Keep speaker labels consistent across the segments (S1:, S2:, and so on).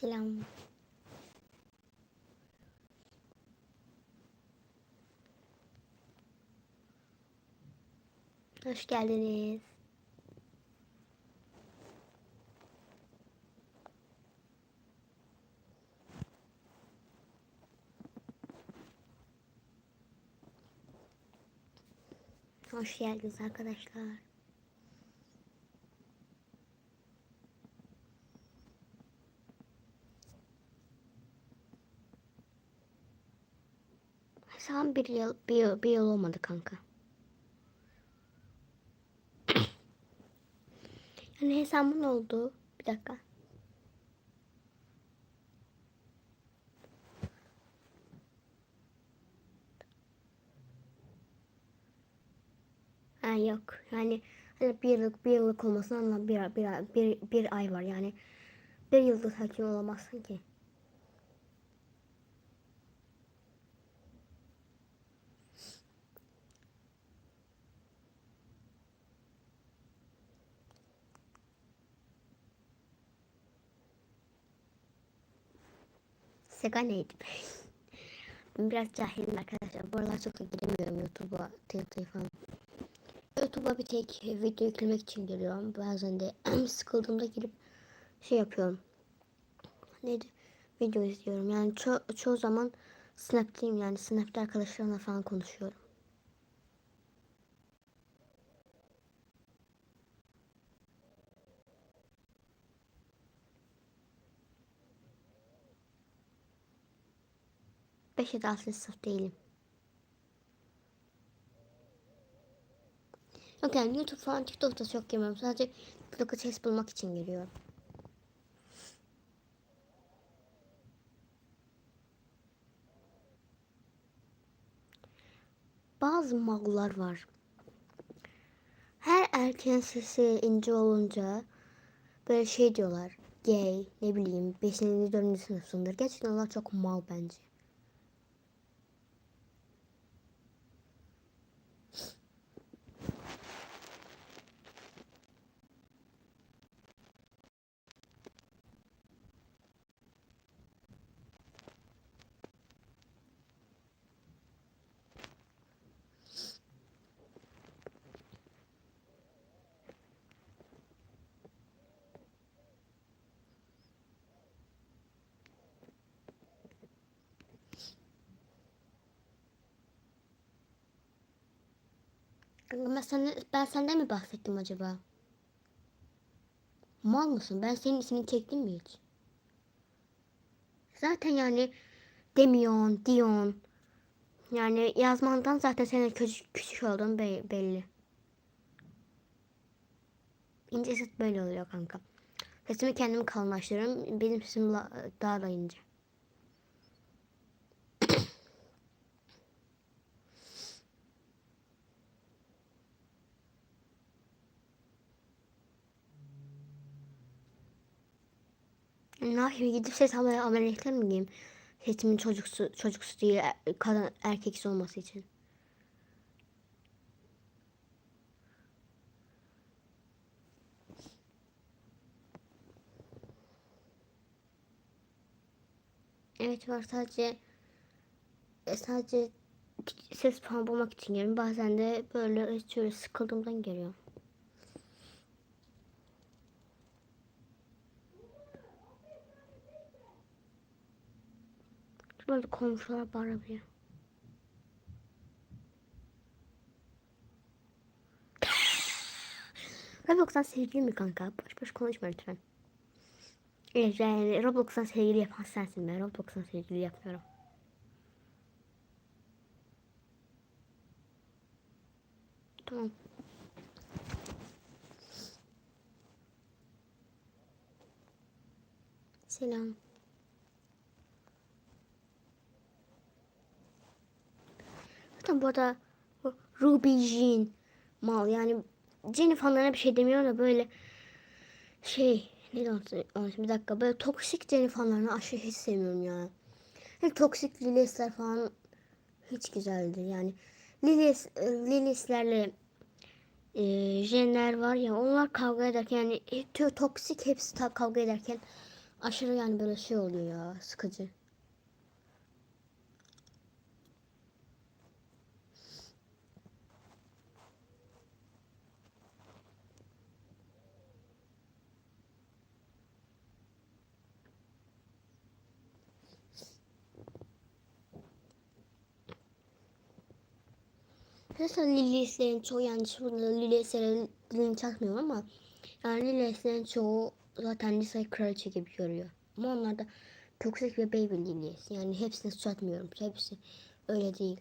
S1: Selam. Hoş geldiniz. Hoş geldiniz arkadaşlar. Sen bir yıl, bir yıl, bir yıl olmadı kanka. yani hesabın oldu. Bir dakika. Ha yok. Yani hani bir yıllık bir yıllık olmasına bir, bir, bir, bir ay var yani. Bir yıllık hakim olamazsın ki. Sega neydi be? Ben biraz cahilim arkadaşlar. Bu aralar çok da giremiyorum YouTube'a, TikTok'a falan. YouTube'a bir tek video yüklemek için giriyorum. Bazen de sıkıldığımda girip şey yapıyorum. Neydi? Video izliyorum. Yani ço çoğu zaman Snap'teyim yani. Snap'te arkadaşlarımla falan konuşuyorum. Beş ya da altı sınıf değilim. Yok yani YouTube falan TikTok'ta çok girmiyorum. Sadece TikTok'a ses bulmak için giriyorum. Bazı mallar var. Her erkeğin sesi ince olunca böyle şey diyorlar. Gay, ne bileyim, 5. 4. sınıfsındır. Gerçekten onlar çok mal bence. Ben, sen, ben senden mi bahsettim acaba? Mal mısın? Ben senin ismini çektim mi hiç? Zaten yani demiyon, diyon. Yani yazmandan zaten senin küçük, küçük olduğun be- belli. İnce ses böyle oluyor kanka. Sesimi kendim kalınlaştırıyorum. Benim sesim daha da ince. Ne gidip ses almaya ameliyatlar mı diyeyim? Sesimin çocuksu, çocuksu değil er- kadın erkeksi olması için. Evet var sadece e, sadece ses falan bulmak için geliyorum. Bazen de böyle şöyle sıkıldığımdan geliyorum. Böyle komşular bağırıyor. Roblox'tan sevgili mi kanka? Boş boş konuşma lütfen. Evet yani Roblox'tan sevgili yapan sensin ben. Roblox'tan sevgili yapmıyorum. Tamam. Selam. Zaten bu arada Ruby Jean mal yani Jenny fanlarına bir şey demiyorum da böyle şey ne onun bir dakika böyle toksik Jenny fanlarını aşırı hiç sevmiyorum ya. Yani toksik Lilis'ler falan hiç güzeldir yani. Lilis, Lilis'lerle e, Jen'ler var ya onlar kavga ederken yani e, toksik hepsi kavga ederken Aşırı yani böyle şey oluyor ya sıkıcı. Mesela Lilies'lerin çoğu yani şurada Lilies'lerin dilini çakmıyorum ama yani Lilies'lerin çoğu zaten lisayı kraliçe gibi görüyor. Ama onlar da toksik ve baby Lilies. Yani hepsini suçlatmıyorum. Hepsi öyle değil.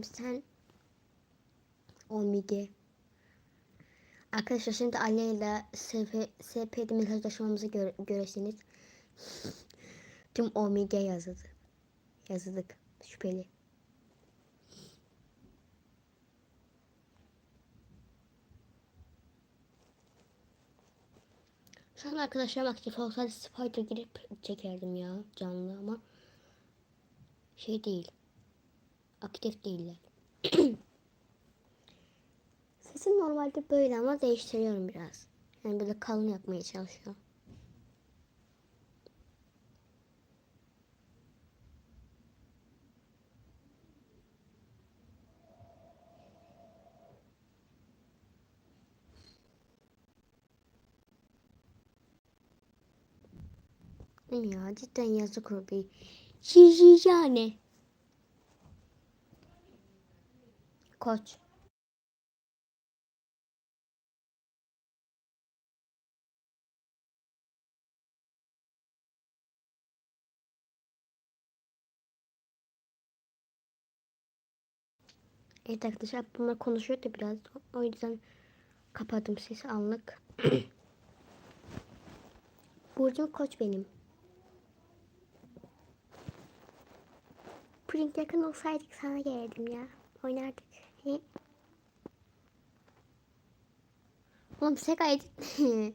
S1: İyiyim sen Omige. Arkadaşlar şimdi Ali ile SP, SP'de mesajlaşmamızı gör, göresiniz. Tüm Omige yazıldı. Yazıldık. Şüpheli. Şu an arkadaşlarım aktif olsaydı Spider girip çekerdim ya canlı ama şey değil. Aktif değiller. Sesim normalde böyle ama değiştiriyorum biraz. Yani böyle kalın yapmaya çalışıyorum. Ya cidden yazık bir. Şişi yani. Koç. Evet arkadaşlar bunlar konuşuyor da biraz. O yüzden kapadım sesi anlık. Burcum koç benim. Pring yakın olsaydık sana gelirdim ya. Oynardık. He? Oğlum Sega edit mi?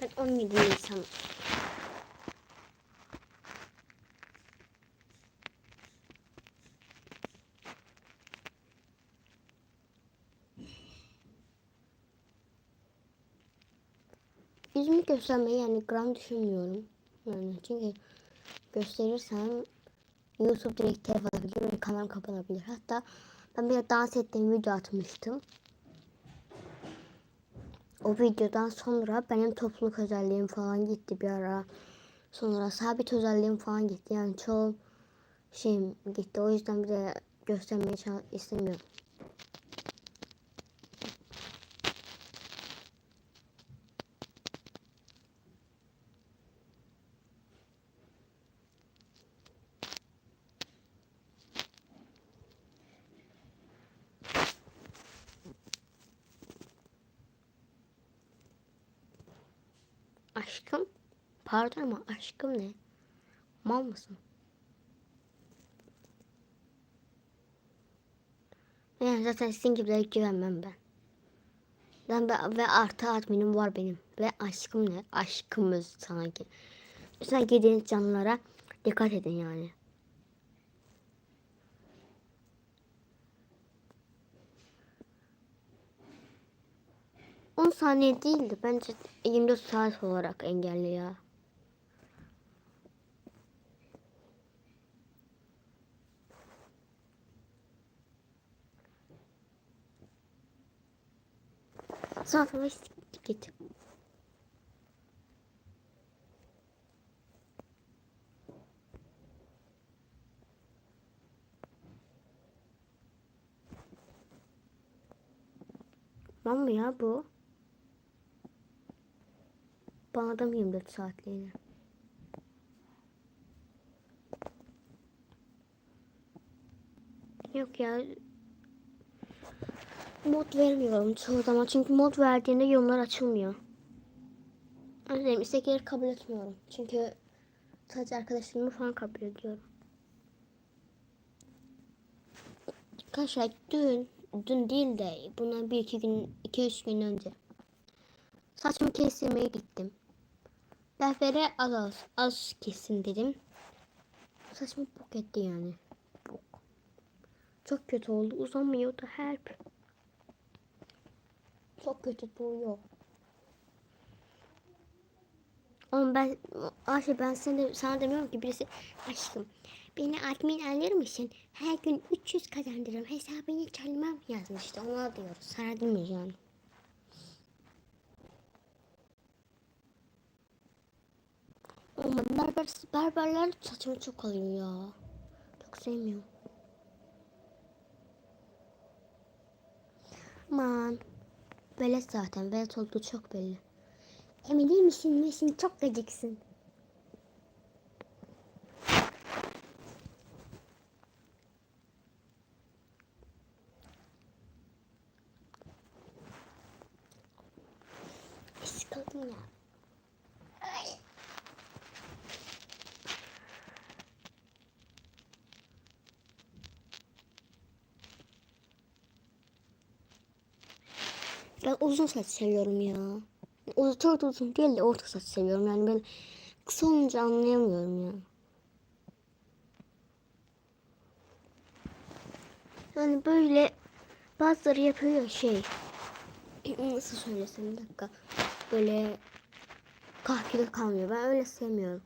S1: Ben 17 Nisan. Yüzümü göstermeyi yani gram düşünmüyorum. Yani çünkü gösterirsem YouTube direkt telef atabilir ve kanal kapanabilir. Hatta ben bir dans ettiğim video atmıştım. O videodan sonra benim topluluk özelliğim falan gitti bir ara. Sonra sabit özelliğim falan gitti. Yani çoğu şeyim gitti. O yüzden bir de göstermeye istemiyorum. Aşkım? Pardon ama aşkım ne? Mal mısın? Yani zaten sizin gibilere güvenmem ben. Ben ve, ve artı adminim var benim. Ve aşkım ne? Aşkımız sanki. Lütfen girdiğiniz canlılara dikkat edin yani. On saniye değildi. Bence 24 saat olarak engelli ya. Sonra git. Mı ya bu? Mı 24 saatliğine? Yok ya. Mod vermiyorum çoğu zaman. Çünkü mod verdiğinde yorumlar açılmıyor. Özlerim istekleri kabul etmiyorum. Çünkü sadece arkadaşlarımı falan kabul ediyorum. Arkadaşlar dün, dün değil de bundan bir iki gün, iki üç gün önce saçımı kestirmeye gittim. Berbere az az, az kesin dedim. Saçımı bok etti yani. Bok. Çok kötü oldu. Uzamıyordu her. Çok kötü duruyor. Oğlum ben Ayşe ben sana, sana demiyorum ki birisi aşkım beni admin alır mısın? Her gün 300 kazandırırım hesabını çalmam yazmıştı. Ona diyoruz. Sana demiyoruz yani. Ama berber, berberler saçımı çok alıyor ya. Çok sevmiyorum. Aman. Velet zaten. Velet olduğu çok belli. Emin değil misin? Misin? Çok gıcıksın. Sıkıldım ya. Ben uzun saç seviyorum ya. Uzun çok uzun değil de orta saç seviyorum. Yani ben kısa olunca anlayamıyorum ya. Yani böyle bazıları yapıyor ya şey. Nasıl söylesem bir dakika. Böyle kahkede kalmıyor. Ben öyle sevmiyorum.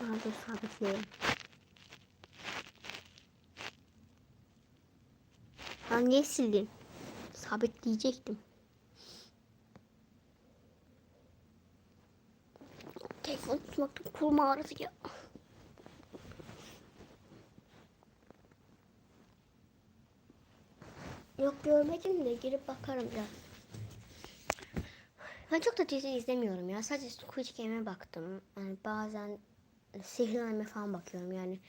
S1: Daha sabitleyeyim. Ben niye sildim? Sabitleyecektim. Telefon tutmaktan kolum ağrıdı ya. Yok görmedim de girip bakarım biraz. Ben çok da dizi izlemiyorum ya. Sadece Squid Game'e baktım. Yani bazen Sihirli Anne falan bakıyorum. Yani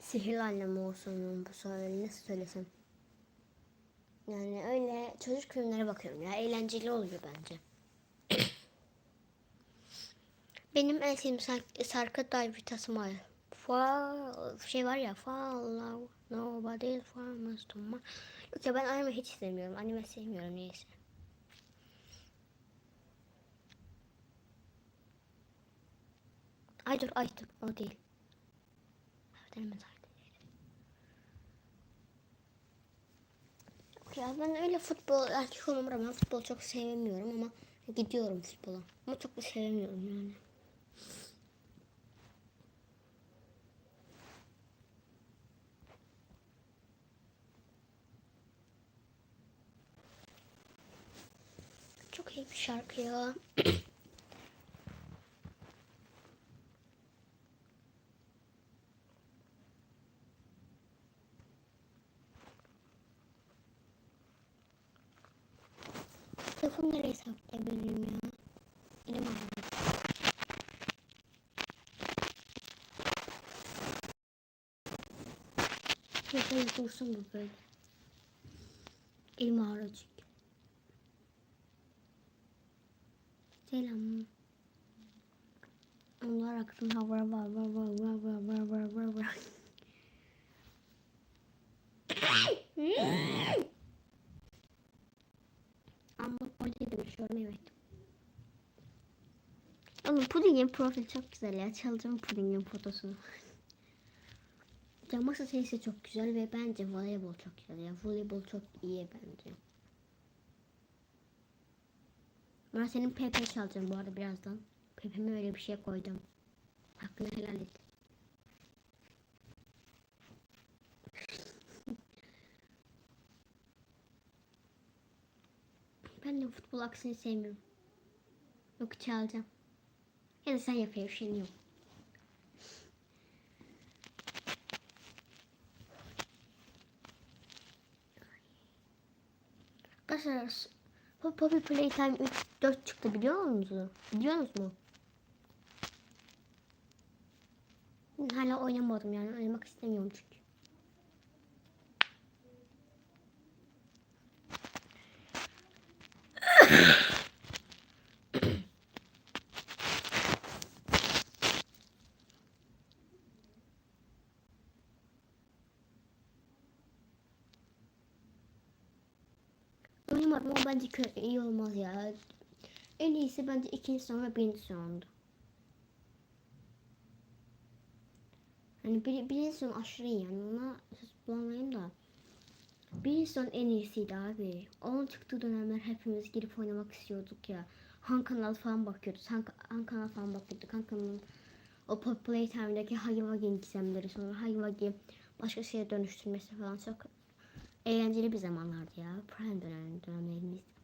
S1: Sihirli Anne mi olsun bu söyle nasıl söylesem. Yani öyle çocuk filmlere bakıyorum ya. Eğlenceli oluyor bence. Benim en sevdiğim şarkı, şarkı David Tasmal. Fall, şey var ya Follow Nobody Farmers to my... Yok ya ben anime hiç sevmiyorum. Anime sevmiyorum neyse. Ay dur ay dur o değil. Evet elime Yok ya ben öyle futbol erkek olmam rağmen futbol çok sevmiyorum ama gidiyorum futbola. Ama çok da sevmiyorum yani. Çok iyi bir şarkı ya. Telefonu nereye saklayabilirim ya? Elim ağrıyor. Telefonu dursun bu böyle. Elim ağrıyor çünkü. Selam. Onlar aklına var var var var var var var var var var. Ama dönüşüyorum evet. Oğlum pudingin profili çok güzel ya. Çalacağım pudingin fotosunu. Ya masa tenisi çok güzel ve bence voleybol çok güzel ya. Voleybol çok iyi bence. Ben senin PP çalacağım bu arada birazdan. PP'me öyle bir şey koydum. Hakkını helal et. De futbol aksini sevmiyorum. Yok çalacağım. Ya da sen yap ya üşeniyorum. Arkadaşlar Poppy Playtime 3 4 çıktı biliyor musunuz? Biliyor musunuz? Hala oynamadım yani oynamak istemiyorum çünkü. Uyumadım ama bence iyi olmaz ya. En iyisi bence ikinci sonra birinci sondu. Hani bir, birinci son aşırı iyi yani ona söz bulanmayayım da. Sezon en iyisiydi abi. Onun çıktığı dönemler hepimiz girip oynamak istiyorduk ya. Han kanal falan bakıyorduk. Han, Han kanal falan bakıyorduk. Han kanalın o Pop Playtime'daki Wuggy'nin gizemleri sonra Wuggy başka şeye dönüştürmesi falan çok eğlenceli bir zamanlardı ya. Prime dönem, dönemlerimiz.